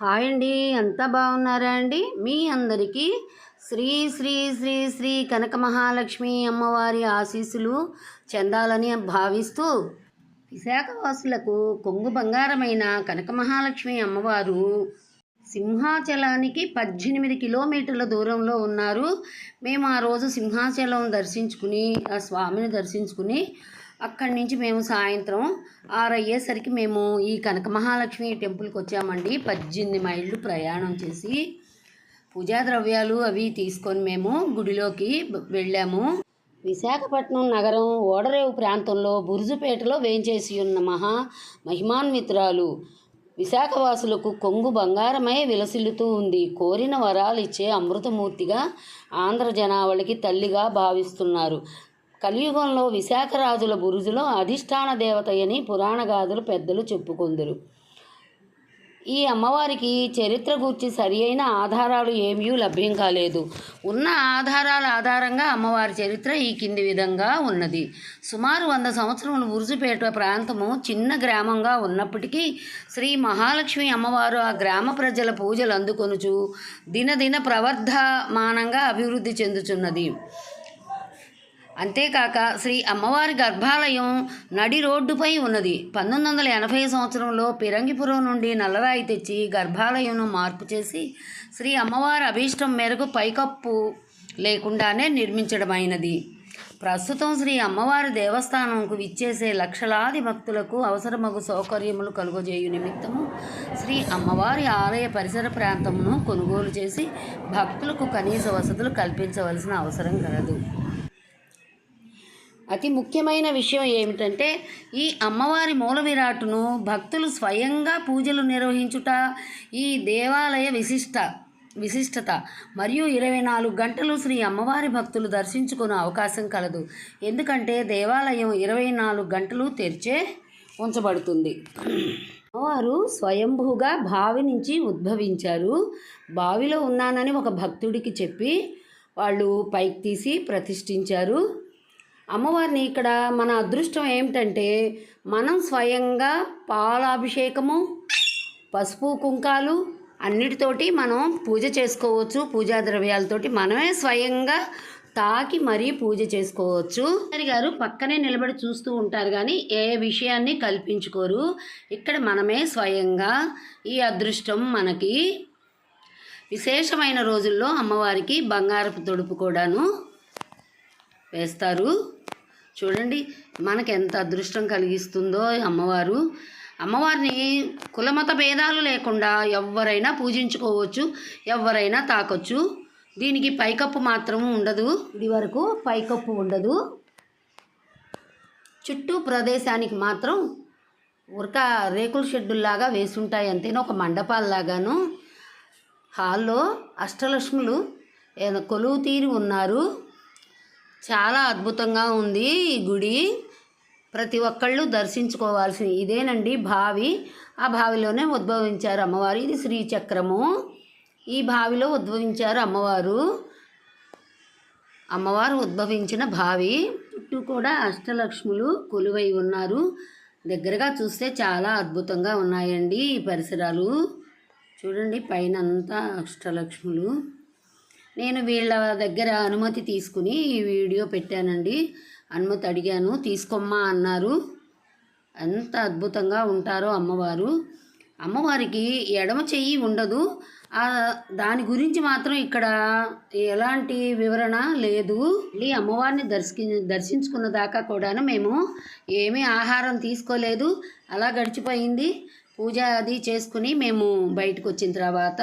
Hi అండి అంతా బాగున్నారా అండి? మీ అందరికీ శ్రీ శ్రీ శ్రీ శ్రీ కనక మహాలక్ష్మి అమ్మవారి ఆశీస్సులు చెందాలని భావిస్తూ విశాఖవాసులకు కొంగు బంగారమైన కనక మహాలక్ష్మి అమ్మవారు సింహాచలానికి పద్దెనిమిది కిలోమీటర్ల దూరంలో ఉన్నారు. మేము ఆ రోజు సింహాచలం దర్శించుకుని ఆ స్వామిని దర్శించుకుని అక్కడి నుంచి మేము సాయంత్రం ఆరయ్యేసరికి మేము ఈ కనక మహాలక్ష్మి టెంపుల్కి వచ్చామండి. పద్దెనిమిది మైళ్ళు ప్రయాణం చేసి పూజా ద్రవ్యాలు అవి తీసుకొని మేము గుడిలోకి వెళ్ళాము. విశాఖపట్నం నగరం ఓడరేవు ప్రాంతంలో బురుజుపేటలో వేంచేసి ఉన్న మహా మహిమాన్వితురాలు విశాఖవాసులకు కొంగు బంగారమై విలసిల్లుతూ ఉంది. కోరిన వరాలు ఇచ్చే అమృతమూర్తిగా ఆంధ్ర జనావళికి తల్లిగా భావిస్తున్నారు. కలియుగంలో విశాఖ రాజుల బురుజులో అధిష్టాన దేవతయని పురాణగాథలు పెద్దలు చెప్పుకొందరు. ఈ అమ్మవారికి చరిత్ర గూర్చి సరి అయిన ఆధారాలు ఏమీ లభ్యం కాలేదు. ఉన్న ఆధారాల ఆధారంగా అమ్మవారి చరిత్ర ఈ కింది విధంగా ఉన్నది. సుమారు వంద సంవత్సరములు ఉరుజుపేట ప్రాంతము చిన్న గ్రామంగా ఉన్నప్పటికీ శ్రీ మహాలక్ష్మి అమ్మవారు ఆ గ్రామ ప్రజల పూజలు అందుకొనుచు దినదిన ప్రవర్ధమానంగా అభివృద్ధి చెందుచున్నది. అంతేకాక శ్రీ అమ్మవారి గర్భాలయం నడి రోడ్డుపై ఉన్నది. పంతొమ్మిది వందల ఎనభై సంవత్సరంలో పిరంగిపురం నుండి నల్లరాయి తెచ్చి గర్భాలయంను మార్పు చేసి శ్రీ అమ్మవారి అభీష్టం మేరకు పైకప్పు లేకుండానే నిర్మించడమైనది. ప్రస్తుతం శ్రీ అమ్మవారి దేవస్థానంకు విచ్చేసే లక్షలాది భక్తులకు అవసరమగు సౌకర్యములు కలుగజేయు నిమిత్తము శ్రీ అమ్మవారి ఆలయ పరిసర ప్రాంతమును కొనుగోలు చేసి భక్తులకు కనీస వసతులు కల్పించవలసిన అవసరం కలదు. అతి ముఖ్యమైన విషయం ఏమిటంటే ఈ అమ్మవారి మూల విరాటును భక్తులు స్వయంగా పూజలు నిర్వహించుట ఈ దేవాలయ విశిష్ట విశిష్టత. మరియు ఇరవై నాలుగు గంటలు శ్రీ అమ్మవారి భక్తులు దర్శించుకునే అవకాశం కలదు. ఎందుకంటే దేవాలయం ఇరవై నాలుగు గంటలు తెరిచే ఉంచబడుతుంది. అమ్మవారు స్వయంభూగా బావి నుంచి ఉద్భవించారు. బావిలో ఉన్నానని ఒక భక్తుడికి చెప్పి వాళ్ళు పైకి తీసి ప్రతిష్ఠించారు. అమ్మవారిని ఇక్కడ మన అదృష్టం ఏమిటంటే మనం స్వయంగా పాలాభిషేకము పసుపు కుంకాలు అన్నిటితోటి మనం పూజ చేసుకోవచ్చు. పూజా ద్రవ్యాలతోటి మనమే స్వయంగా తాకి మరీ పూజ చేసుకోవచ్చు. గారు పక్కనే నిలబడి చూస్తూ ఉంటారు కానీ ఏ విషయాన్ని కల్పించుకోరు. ఇక్కడ మనమే స్వయంగా ఈ అదృష్టం మనకి. విశేషమైన రోజుల్లో అమ్మవారికి బంగారపు తొడుపు కూడాను వేస్తారు. చూడండి మనకు ఎంత అదృష్టం కలిగిస్తుందో అమ్మవారు. అమ్మవారిని కులమత భేదాలు లేకుండా ఎవరైనా పూజించుకోవచ్చు ఎవరైనా తాకొచ్చు. దీనికి పైకప్పు మాత్రం ఉండదు. ఇది వరకు పైకప్పు ఉండదు. చుట్టూ ప్రదేశానికి మాత్రం ఉరక రేకుల షెడ్డుల్లాగా వేసుంటాయి అంతేనా? ఒక మండపాల్లాగాను. హాల్లో అష్టలక్ష్ములు కొలువు తీరి ఉన్నారు. చాలా అద్భుతంగా ఉంది ఈ గుడి. ప్రతి ఒక్కళ్ళు దర్శించుకోవాల్సింది. ఇదేనండి బావి. ఆ బావిలోనే ఉద్భవించారు అమ్మవారు. ఇది శ్రీచక్రము. ఈ బావిలో ఉద్భవించారు అమ్మవారు. అమ్మవారు ఉద్భవించిన బావి. చుట్టూ కూడా అష్టలక్ష్ములు కొలువై ఉన్నారు. దగ్గరగా చూస్తే చాలా అద్భుతంగా ఉన్నాయండి ఈ పరిసరాలు. చూడండి పైన అంతా అష్టలక్ష్ములు. నేను వీళ్ళ దగ్గర అనుమతి తీసుకుని ఈ వీడియో పెట్టానండి. అనుమతి అడిగాను. తీసుకోమ్మా అన్నారు. ఎంత అద్భుతంగా ఉంటారో అమ్మవారు. అమ్మవారికి ఎడమ చెయ్యి ఉండదు. దాని గురించి మాత్రం ఇక్కడ ఎలాంటి వివరణ లేదు. ఈ అమ్మవారిని దర్శి దర్శించుకున్న దాకా కూడాను మేము ఏమీ ఆహారం తీసుకోలేదు. అలా గడిచిపోయింది. పూజ అది చేసుకుని మేము బయటకు వచ్చిన తర్వాత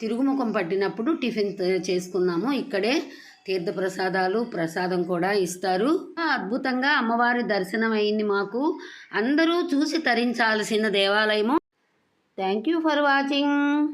తిరుగుముఖం పట్టినప్పుడు టిఫిన్ చేసుకున్నాము. ఇక్కడే తీర్థప్రసాదాలు ప్రసాదం కూడా ఇస్తారు. అద్భుతంగా అమ్మవారి దర్శనం అయింది మాకు. అందరూ చూసి తరించాల్సిన దేవాలయము. Thank you for watching